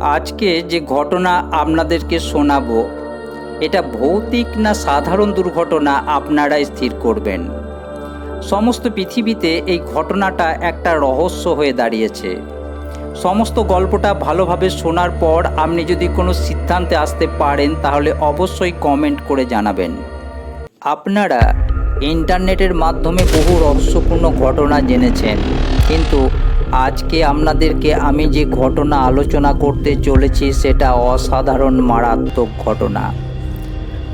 আজকে যে ঘটনা আপনাদেরকে শোনাবো, এটা ভৌতিক না সাধারণ দুর্ঘটনা আপনারাই স্থির করবেন। সমস্ত পৃথিবীতে এই ঘটনাটা একটা রহস্য হয়ে দাঁড়িয়েছে। সমস্ত গল্পটা ভালোভাবে শোনার পর আপনি যদি কোনো সিদ্ধান্তে আসতে পারেন, তাহলে অবশ্যই কমেন্ট করে জানাবেন। আপনারা ইন্টারনেটের মাধ্যমে বহু রহস্যপূর্ণ ঘটনা জেনেছেন, কিন্তু আজকে আপনাদেরকে আমি যে ঘটনা আলোচনা করতে চলেছি সেটা অসাধারণ মারাত্মক ঘটনা।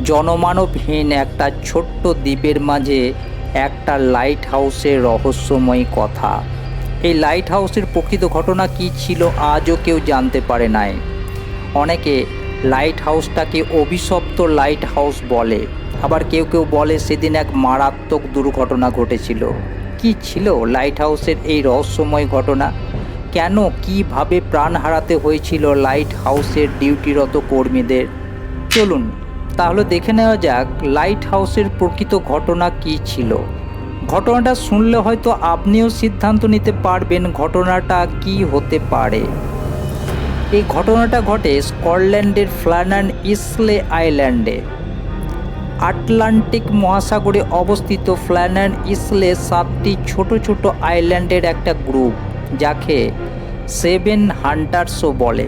জনমানবহীন একটা ছোট্ট দ্বীপের মাঝে একটা লাইট হাউসের রহস্যময়ী কথা। এই লাইট হাউসের প্রকৃত ঘটনা কি ছিল আজও কেউ জানতে পারে নাই। অনেকে লাইট হাউসটাকে অভিশপ্ত লাইট হাউস বলে, আবার কেউ কেউ বলে সেদিন এক মারাত্মক দুর্ঘটনা ঘটেছিল। কি ছিল লাইট হাউসের এই রহস্যময় ঘটনা? কেন, কীভাবে প্রাণ হারাতে হয়েছিল লাইট হাউসের ডিউটিরত কর্মীদের? চলুন, তাহলে দেখে নেওয়া যাক লাইট হাউসের প্রকৃত ঘটনা কি ছিল। ঘটনাটা শুনলে হয়তো আপনিও সিদ্ধান্ত নিতে পারবেন ঘটনাটা কি হতে পারে। এই ঘটনাটা ঘটে স্কটল্যান্ডের ফ্লানান ইসলে আইল্যান্ডে। আটলান্টিক মহাসাগরে অবস্থিত ফ্ল্যানান ইসলে সাতটি ছোট ছোট আইল্যান্ডের একটা গ্রুপ, যাকে সেভেন হান্টার্সও বলে।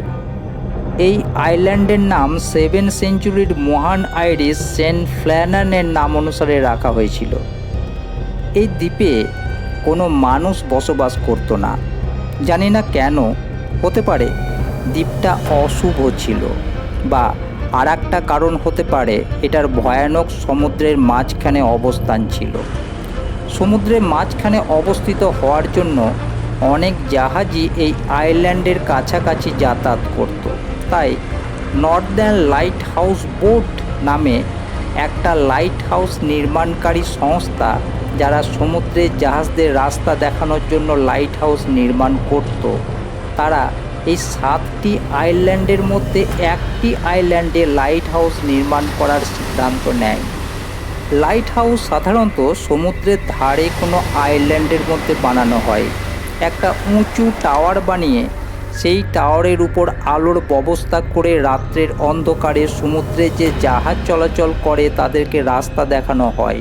এই আইল্যান্ডের নাম সেভেন সেঞ্চুরির মহান আইরিশ সেন্ট ফ্ল্যানানের নাম অনুসারে রাখা হয়েছিল। এই দ্বীপে কোনো মানুষ বসবাস করতো না। জানি না কেন, হতে পারে দ্বীপটা অশুভ ছিল বা আর একটা কারণ হতে পারে, এটার ভয়ানক সমুদ্রের মাঝখানে অবস্থান ছিল। সমুদ্রের মাঝখানে অবস্থিত হওয়ার জন্য অনেক জাহাজই এই আইল্যান্ডের কাছাকাছি যাতায়াত করত। তাই নর্দার্ন লাইট হাউস বোট নামে একটা লাইট হাউস নির্মাণকারী সংস্থা, যারা সমুদ্রের জাহাজদের রাস্তা দেখানোর জন্য লাইট হাউস নির্মাণ করত, তারা এই সাতটি আইল্যান্ডের মধ্যে একটি আইল্যান্ডে লাইট হাউস নির্মাণ করার সিদ্ধান্ত নেয়। লাইট হাউস সাধারণত সমুদ্রের ধারে কোনো আইল্যান্ডের মধ্যে বানানো হয়। একটা উঁচু টাওয়ার বানিয়ে সেই টাওয়ারের উপর আলোর ব্যবস্থা করে রাত্রের অন্ধকারে সমুদ্রে যে জাহাজ চলাচল করে তাদেরকে রাস্তা দেখানো হয়।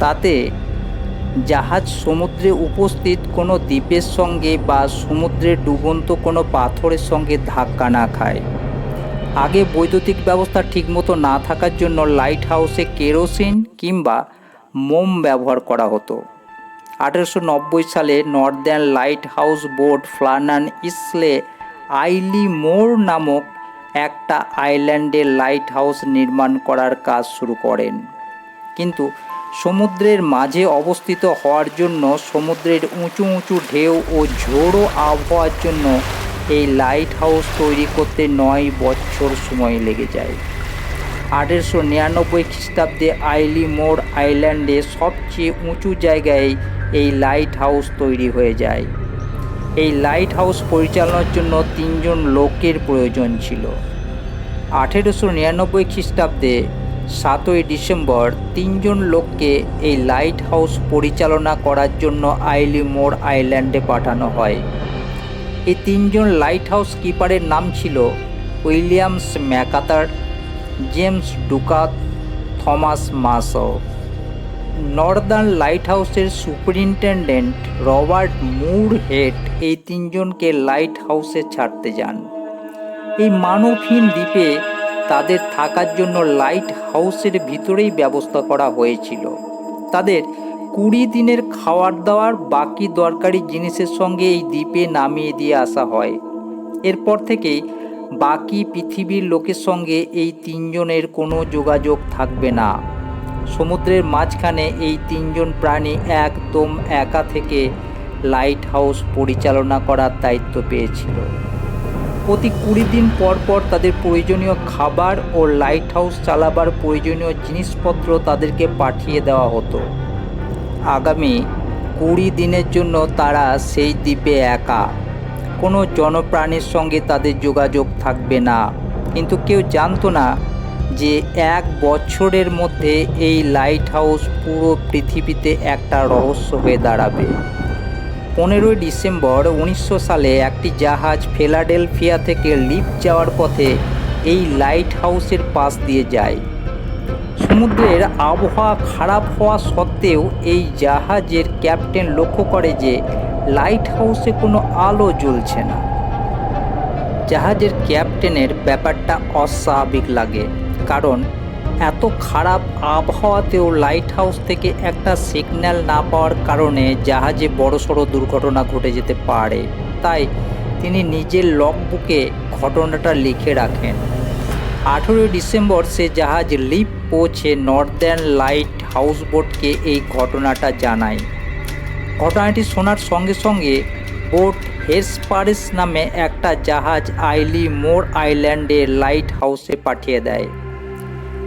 তাতে জাহাজ সমুদ্রে উপস্থিত কোনো দ্বীপের সঙ্গে বা সমুদ্রে ডুবন্ত কোনো পাথরের সঙ্গে ধাক্কা না খায়। আগে বৈদ্যুতিক ব্যবস্থা ঠিকমতো না থাকার জন্য লাইট হাউসে কেরোসিন কিংবা মোম ব্যবহার করা হতো। আঠেরোশো নব্বই সালে northern light house board Flannan Isles Eilean Mor নামক একটা আইল্যান্ডে লাইট হাউস নির্মাণ করার কাজ শুরু করেন। কিন্তু সমুদ্রের মাঝে অবস্থিত হওয়ার জন্য সমুদ্রের উঁচু উঁচু ঢেউ ও ঝোড়ো আবহাওয়ার জন্য এই লাইট হাউস তৈরি করতে নয় বছর সময় লেগে যায়। আঠেরোশো নিরানব্বই খ্রিস্টাব্দে আইলি মোর আইল্যান্ডে সবচেয়ে উঁচু জায়গায় এই লাইট হাউস তৈরি হয়ে যায়। এই লাইট হাউস পরিচালনার জন্য তিনজন লোকের প্রয়োজন ছিল। আঠেরোশো নিরানব্বই খ্রিস্টাব্দে সাতই ডিসেম্বর তিনজন লোককে এই লাইট হাউস পরিচালনা করার জন্য আইলি মোর আইল্যান্ডে পাঠানো হয়। এই তিনজন লাইট হাউস কিপারের নাম ছিল Williams McArthur, James Ducat, Thomas Marshall northern light হাউসের সুপারিনটেন্ডেন্ট রবার্ট মুর হেড এই তিনজনকে লাইট হাউসে ছাড়তে যান। এই মানবহীন দ্বীপে তাদের থাকার জন্য লাইট হাউসের ভিতরেই ব্যবস্থা করা হয়েছিল। তাদের কুড়ি দিনের খাওয়ার দাওয়ার বাকি দরকারি জিনিসের সঙ্গে এই দ্বীপে নামিয়ে দিয়ে আসা হয়। এরপর থেকেই বাকি পৃথিবীর লোকের সঙ্গে এই তিনজনের কোনো যোগাযোগ থাকবে না। সমুদ্রের মাঝখানে এই তিনজন প্রাণী একদম একা থেকে লাইট হাউস পরিচালনা করার দায়িত্ব পেয়েছিল। প্রতি কুড়ি দিন পর পর তাদের প্রয়োজনীয় খাবার ও লাইট হাউস চালাবার প্রয়োজনীয় জিনিসপত্র তাদেরকে পাঠিয়ে দেওয়া হতো। আগামী কুড়ি দিনের জন্য তারা সেই দ্বীপে একা। কোনো জনপ্রাণীর সঙ্গে তাদের যোগাযোগ থাকবে না। কিন্তু কেউ জানতো না যে এক বছরের মধ্যে এই লাইট হাউস পুরো পৃথিবীতে একটা রহস্য হয়ে দাঁড়াবে। পনেরোই ডিসেম্বর উনিশশো সালে একটি জাহাজ ফিলাডেলফিয়া থেকে লিপ যাওয়ার পথে এই লাইট হাউসের পাশ দিয়ে যায়। সমুদ্রের আবহাওয়া খারাপ হওয়া সত্ত্বেও এই জাহাজের ক্যাপ্টেন লক্ষ্য করে যে লাইট হাউসে কোনো আলো জ্বলছে না। জাহাজের ক্যাপ্টেনের ব্যাপারটা অস্বাভাবিক লাগে, কারণ এত খারাপ আবহাওয়াতেও লাইট হাউস থেকে একটা সিগন্যাল না পাওয়ার কারণে জাহাজে বড়সড় দুর্ঘটনা ঘটে যেতে পারে। তাই তিনি নিজের লগবুকে ঘটনাটা লিখে রাখেন। আঠেরোই ডিসেম্বর সে জাহাজ লিপ পৌঁছে নর্দার্ন লাইট হাউস বোটকে এই ঘটনাটা জানায়। ঘটনাটি শোনার সঙ্গে সঙ্গে বোট হেসপারিস নামে একটা জাহাজ আইলি মোর আইল্যান্ডে লাইট হাউসে পাঠিয়ে দেয়।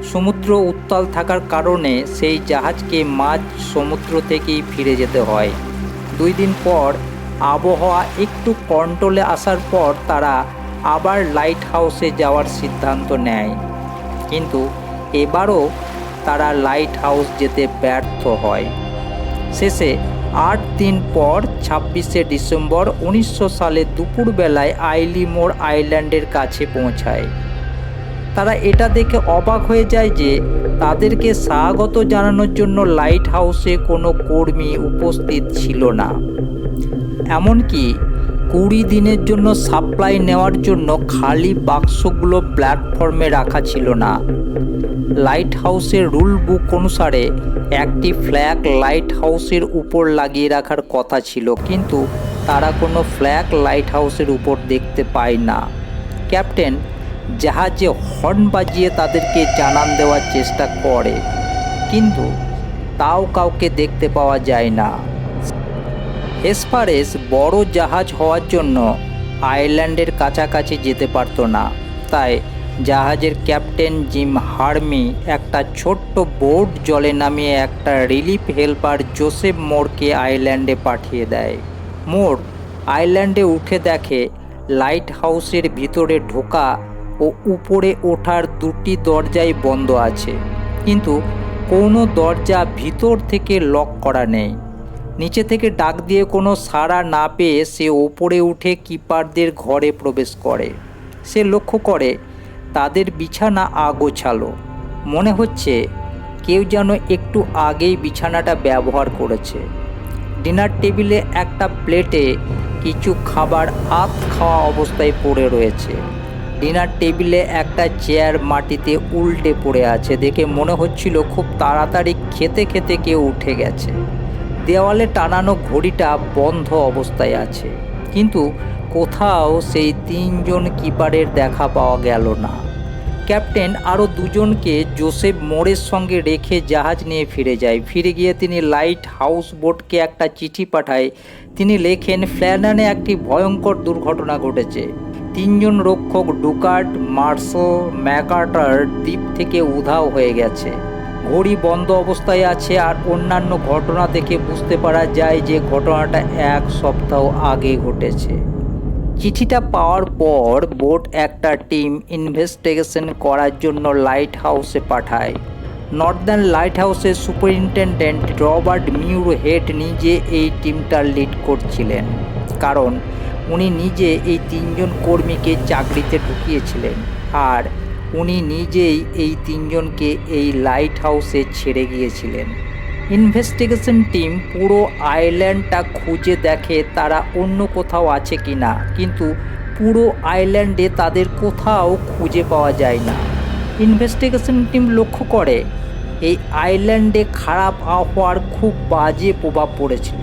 সমুদ্র উত্তাল থাকার কারণে সেই জাহাজকে মাঝ সমুদ্র থেকেই ফিরে যেতে হয়। দুই দিন পর আবহাওয়া একটু কন্ট্রোলে আসার পর তারা আবার লাইট হাউসে যাওয়ার সিদ্ধান্ত নেয়। কিন্তু এবারও তারা লাইট হাউস যেতে ব্যর্থ হয়। শেষে আট দিন পর ছাব্বিশে ডিসেম্বর উনিশশো সালে দুপুরবেলায় আইলিমোর আইল্যান্ডের কাছে পৌঁছায়। তারা এটা দেখে অবাক হয়ে যায় যে তাদেরকে স্বাগত জানানোর জন্য লাইট হাউসে কোনো কর্মী উপস্থিত ছিল না। এমনকি কুড়ি দিনের জন্য সাপ্লাই নেওয়ার জন্য খালি বাক্সগুলো প্ল্যাটফর্মে রাখা ছিল না। লাইট হাউসের রুল বুক অনুসারে একটি ফ্ল্যাগ লাইট হাউসের উপর লাগিয়ে রাখার কথা ছিল, কিন্তু তারা কোনো ফ্ল্যাগ লাইট হাউসের উপর দেখতে পায় না। ক্যাপ্টেন জাহাজে হর্ন বাজিয়ে তাদেরকে জানান দেওয়ার চেষ্টা করে। কিন্তু তাও কাউকে দেখতে পাওয়া যায় না। হেসপারেস বড় জাহাজ হওয়ার জন্য আইল্যান্ডের কাছাকাছি যেতে পারতো না। তাই জাহাজের ক্যাপ্টেন জিম হার্মি একটা ছোট্ট বোট জলে নামিয়ে একটা রিলিফ হেল্পার জোসেফ মোরকে আইল্যান্ডে পাঠিয়ে দেয়। মোর আইল্যান্ডে উঠে দেখে লাইট হাউসের ভিতরে ঢোকা ও উপরে ওঠার দুটি দরজাই বন্ধ আছে। কিন্তু কোনো দরজা ভিতর থেকে লক করা নেই। নিচে থেকে ডাক দিয়ে কোনো সাড়া না পেয়ে সে ওপরে উঠে কিপারদের ঘরে প্রবেশ করে। সে লক্ষ্য করে, তাদের বিছানা আগোছালো। মনে হচ্ছে কেউ যেন একটু আগেই বিছানাটা ব্যবহার করেছে। ডিনার টেবিলে একটা প্লেটে কিছু খাবার আত খাওয়া অবস্থায় পড়ে রয়েছে। ডিনার টেবিলে একটা চেয়ার মাটিতে উল্টে পড়ে আছে। দেখে মনে হচ্ছিল খুব তাড়াতাড়ি খেতে খেতে কেউ উঠে গেছে। দেওয়ালে টানানো ঘড়িটা বন্ধ অবস্থায় আছে। কিন্তু কোথাও সেই তিনজন কিপারের দেখা পাওয়া গেল না। ক্যাপ্টেন আরও দুজনকে জোসেফ মোড়ের সঙ্গে রেখে জাহাজ নিয়ে ফিরে যায়। ফিরে গিয়ে তিনি লাইট হাউস বোটকে একটা চিঠি পাঠায়। তিনি লেখেন, ফ্ল্যানানে একটি ভয়ঙ্কর দুর্ঘটনা ঘটেছে। তিনজন রক্ষক ডুকার্ট মার্শাল ম্যাকার্টার দ্বীপ থেকে উধাও হয়ে গেছে। ঘড়ি বন্ধ অবস্থায় আছে আর অন্যান্য ঘটনা দেখে বুঝতে পারা যায় যে ঘটনাটা এক সপ্তাহ আগে ঘটেছে। চিঠিটা পাওয়ার পর বোট একটা টিম ইনভেস্টিগেশন করার জন্য লাইট হাউসে পাঠায়। নর্দার্ন লাইট হাউসের সুপারিনটেন্ডেন্ট রবার্ট মিউর হেড নিজে এই টিমটা লিড করছিলেন। কারণ উনি নিজে এই তিনজন কর্মীকে চাকরিতে ঢুকিয়েছিলেন আর উনি নিজেই এই তিনজনকে এই লাইট হাউসে ছেড়ে গিয়েছিলেন। ইনভেস্টিগেশন টিম পুরো আইল্যান্ডটা খুঁজে দেখে তারা অন্য কোথাও আছে কি না কিন্তু পুরো আইল্যান্ডে তাদের কোথাও খুঁজে পাওয়া যায় না। ইনভেস্টিগেশন টিম লক্ষ্য করে, এই আইল্যান্ডে খারাপ আবহাওয়ার খুব বাজে প্রভাব পড়েছিল।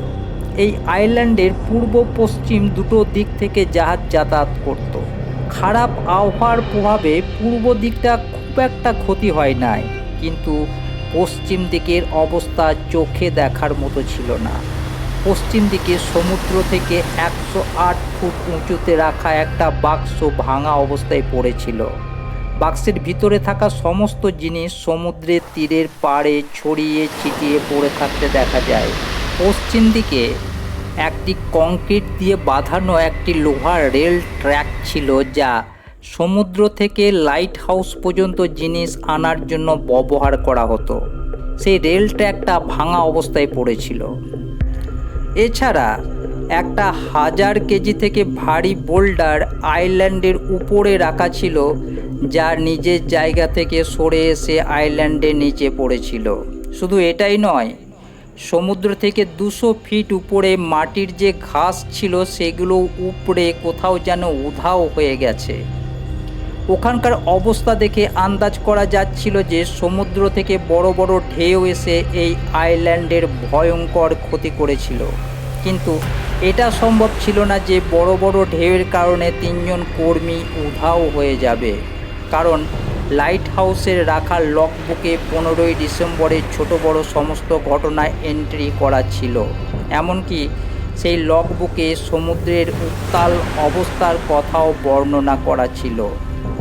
এই আইল্যান্ডের পূর্ব পশ্চিম দুটো দিক থেকে জাহাজ যাতায়াত করত। খারাপ আবহাওয়ার প্রভাবে পূর্ব দিকটা খুব একটা ক্ষতি হয় নাই, কিন্তু পশ্চিম দিকের অবস্থা চোখে দেখার মতো ছিল না। পশ্চিম দিকে সমুদ্র থেকে একশো আট ফুট উঁচুতে রাখা একটা বাক্স ভাঙা অবস্থায় পড়েছিল। বাক্সের ভিতরে থাকা সমস্ত জিনিস সমুদ্রের তীরের পাড়ে ছড়িয়ে ছিটিয়ে পড়ে থাকতে দেখা যায়। পশ্চিম দিকে একটি কংক্রিট দিয়ে বাঁধানো একটি লোহার রেল ট্র্যাক ছিল যা সমুদ্র থেকে লাইট হাউস পর্যন্ত জিনিস আনার জন্য ব্যবহার করা হতো। সেই রেল ট্র্যাকটা ভাঙা অবস্থায় পড়েছিল। এছাড়া একটা হাজার কেজি থেকে ভারী বোল্ডার আইল্যান্ডের উপরে রাখা ছিল, যা নিজের জায়গা থেকে সরে এসে আইল্যান্ডের নিচে পড়েছিল। শুধু এটাই নয় সমুদ্র থেকে দুশো ফিট উপরে মাটির যে ঘাস ছিল সেগুলো উপরে কোথাও যেন উধাও হয়ে গেছে। ওখানকার অবস্থা দেখে আন্দাজ করা যাচ্ছিল যে সমুদ্র থেকে বড় বড় ঢেউ এসে এই আইল্যান্ডের ভয়ঙ্কর ক্ষতি করেছিল। কিন্তু এটা সম্ভব ছিল না যে বড় বড় ঢেউয়ের কারণে তিনজন কর্মী উধাও হয়ে যাবে। কারণ লাইট হাউসের রাখা লকবুকে পনেরোই ডিসেম্বরে ছোট বড় সমস্ত ঘটনা এন্ট্রি করা ছিল। এমনকি সেই লগবুকে সমুদ্রের উত্তাল অবস্থার কথাও বর্ণনা করা ছিল।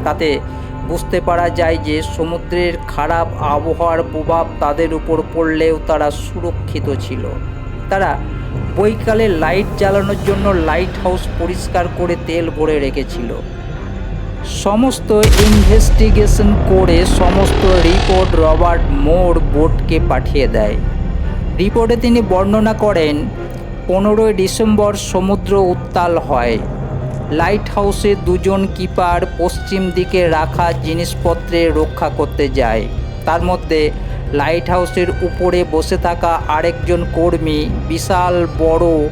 তাতে বুঝতে পারা যায় যে সমুদ্রের খারাপ আবহাওয়ার প্রভাব তাদের উপর পড়লেও তারা সুরক্ষিত ছিল। তারা বৈকালে লাইট জ্বালানোর জন্য লাইট হাউস পরিষ্কার করে তেল ভরে রেখেছিল। সমস্ত ইনভেস্টিগেশন করে সমস্ত রিপোর্ট রবার্ট মোর বোর্ডকে পাঠিয়ে দেয়। রিপোর্টে তিনি বর্ণনা করেন, পনেরোই ডিসেম্বর সমুদ্র উত্তাল হয়। লাইট হাউসে দুজন কিপার পশ্চিম দিকে রাখা জিনিসপত্রে রক্ষা করতে যায়। তার মধ্যে লাইট হাউসের উপরে বসে থাকা আরেকজন কর্মী বিশাল বড়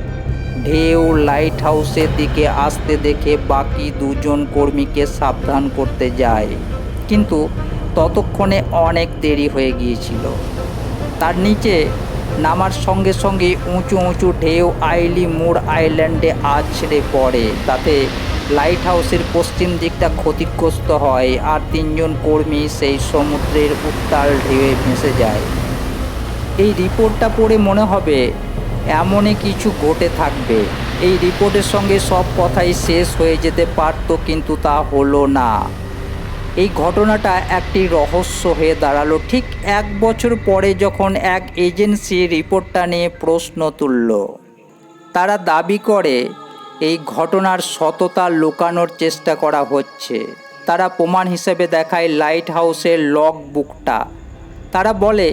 ঢেউ লাইট হাউসের দিকে আসতে দেখে বাকি দুজন কর্মীকে সাবধান করতে যায়। কিন্তু ততক্ষণে অনেক দেরি হয়ে গিয়েছিল। তার নিচে নামার সঙ্গে সঙ্গে উঁচু উঁচু ঢেউ আইলি মুর আইল্যান্ডে আছড়ে পড়ে। তাতে লাইট হাউসের পশ্চিম দিকটা ক্ষতিগ্রস্ত হয় আর তিনজন কর্মী সেই সমুদ্রের উত্তাল ঢেউয়ে ভেসে যায়। এই রিপোর্টটা পড়ে মনে হবে এমনই কিছু ঘটে থাকবে। এই রিপোর্টের সঙ্গে সব কথাই শেষ হয়ে যেতে পারত, কিন্তু তা হলো না। এই ঘটনাটা একটি রহস্য হয়ে দাঁড়াল। ঠিক এক বছর পরে যখন এক এজেন্সি রিপোর্টটা নিয়ে প্রশ্ন তুলল, তারা দাবি করে, এই ঘটনার সততা লুকানোর চেষ্টা করা হচ্ছে। তারা প্রমাণ হিসেবে দেখায় লাইট হাউসের লগ বুকটা তারা বলে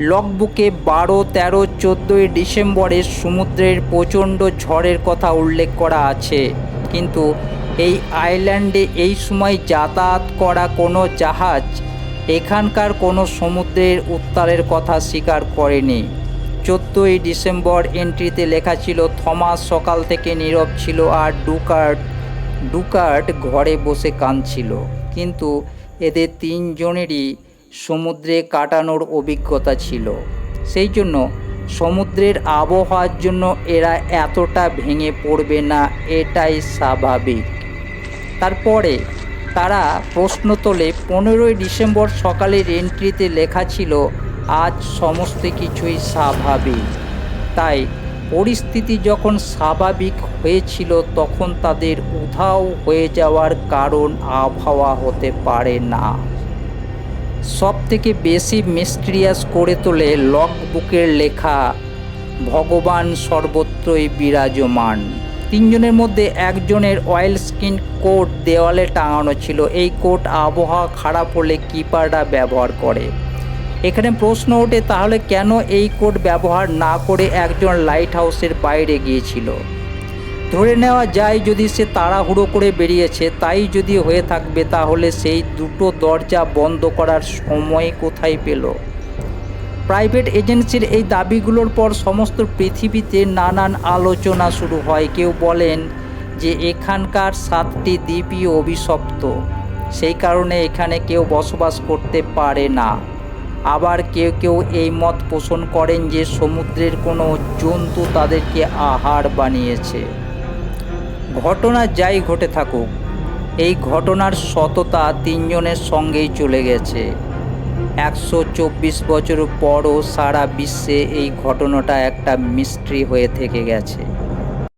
লগবুকে বারো, তেরো, চোদ্দোই ডিসেম্বরে সমুদ্রের প্রচণ্ড ঝড়ের কথা উল্লেখ করা আছে। কিন্তু এই আইল্যান্ডে এই সময় যাতায়াত করা কোনো জাহাজ এখানকার কোনো সমুদ্রের উত্তালের কথা স্বীকার করেনি। চোদ্দোই ডিসেম্বর এন্ট্রিতে লেখা ছিল, থমাস সকাল থেকে নীরব ছিল আর ডুকার্ট ডুকার্ট ঘরে বসে কাঁদছিল। কিন্তু এদের তিনজনেরই সমুদ্রে কাটানোর অভিজ্ঞতা ছিল। সেই জন্য সমুদ্রের আবহাওয়ার জন্য এরা এতটা ভেঙে পড়বে না, এটাই স্বাভাবিক। তারপরে তারা প্রশ্ন তোলে পনেরোই ডিসেম্বর সকালের এন্ট্রিতে লেখা ছিল, আজ সমস্ত কিছুই স্বাভাবিক। তাই পরিস্থিতি যখন স্বাভাবিক হয়েছিল, তখন তাদের উধাও হয়ে যাওয়ার কারণ আবহাওয়া হতে পারে না। সব থেকে বেশি মিস্ট্রিয়াস করে তোলে লগ বুকের লেখা, ভগবান সর্বত্রই বিরাজমান। তিনজনের মধ্যে একজনের অয়েল স্কিন কোট দেওয়ালে টাঙানো ছিল। এই কোট আবহাওয়া খারাপ হলে কিপাররা ব্যবহার করে। এখানে প্রশ্ন ওঠে, তাহলে কেন এই কোট ব্যবহার না করে একজন লাইট হাউসের বাইরে গিয়েছিল? ধরে নেওয়া যায় যদি সে তাড়াহুড়ো করে বেরিয়েছে, তাই যদি হয়ে থাকবে, তাহলে সেই দুটো দরজা বন্ধ করার সময় কোথায় পেল? প্রাইভেট এজেন্সির এই দাবিগুলোর পর সমস্ত পৃথিবীতে নানান আলোচনা শুরু হয়। কেউ বলেন যে এখানকার সাতটি দ্বীপই অভিশপ্ত, সেই কারণে এখানে কেউ বসবাস করতে পারে না। আবার কেউ কেউ এই মত পোষণ করেন যে সমুদ্রের কোনো জন্তু তাদেরকে আহার বানিয়েছে। ঘটনা যাই ঘটে থাকুক, এই ঘটনার সততা তিনজনের সঙ্গেই চলে গেছে। একশো চব্বিশ বছর পরও সারা বিশ্বে এই ঘটনাটা একটা মিস্ট্রি হয়ে থেকে গেছে।